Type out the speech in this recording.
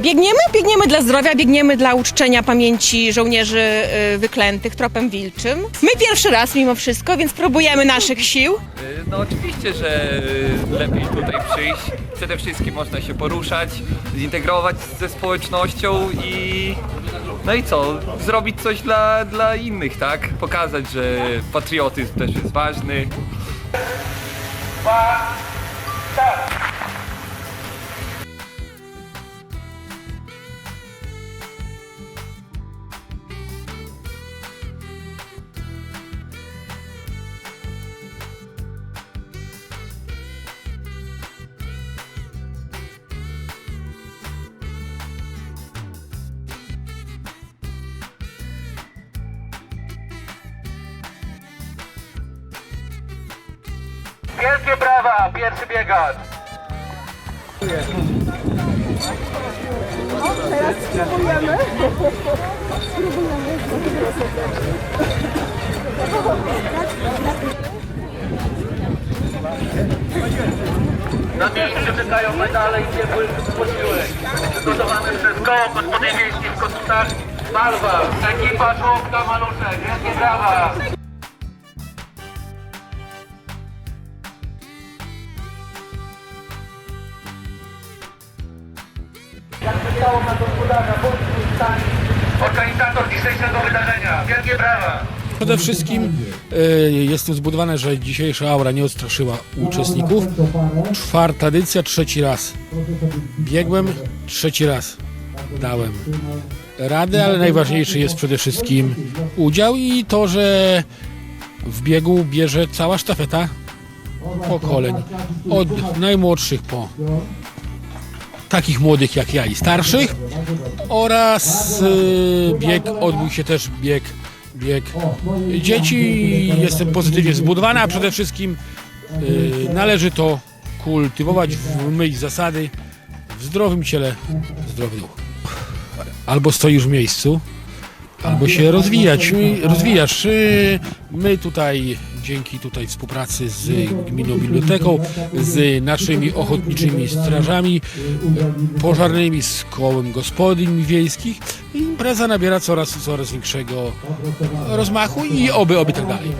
Biegniemy, biegniemy dla zdrowia, biegniemy dla uczczenia pamięci żołnierzy y, wyklętych tropem wilczym. My pierwszy raz mimo wszystko, więc próbujemy naszych sił. Y, No oczywiście, że y, lepiej tutaj przyjść. Przede wszystkim można się poruszać, zintegrować ze społecznością i no i co? Zrobić coś dla, dla innych, tak? Pokazać, że patriotyzm też jest ważny. Wielkie brawa, pierwszy biegacz. Na miejscu czekają medale i ciepły posiłek. Przygotowany przez koło gospodyń wiejskich w Kotutach. Malwa, ekipa Żłobka Maluszek. Wielkie brawa. Organizator dzisiejszego wydarzenia. Wielkie brawa. Przede wszystkim e, jest tu zbudowane, że dzisiejsza aura nie odstraszyła uczestników. Czwarta edycja, trzeci raz. Biegłem, trzeci raz. Dałem radę, ale najważniejszy jest przede wszystkim udział i to, że w biegu bierze cała sztafeta pokoleń. Od najmłodszych po takich młodych jak ja i starszych. Oraz y, bieg odbył się też bieg bieg dzieci. Jestem pozytywnie zbudowany a przede wszystkim y, należy to kultywować w myśl zasady w zdrowym ciele zdrowy duch. Albo stoisz w miejscu albo się rozwijać rozwijasz. Y, my tutaj dzięki tutaj współpracy z gminną biblioteką z naszymi ochotniczymi strażami pożarnymi z kołem gospodyń wiejskich. Impreza nabiera coraz coraz większego rozmachu i oby oby tak dalej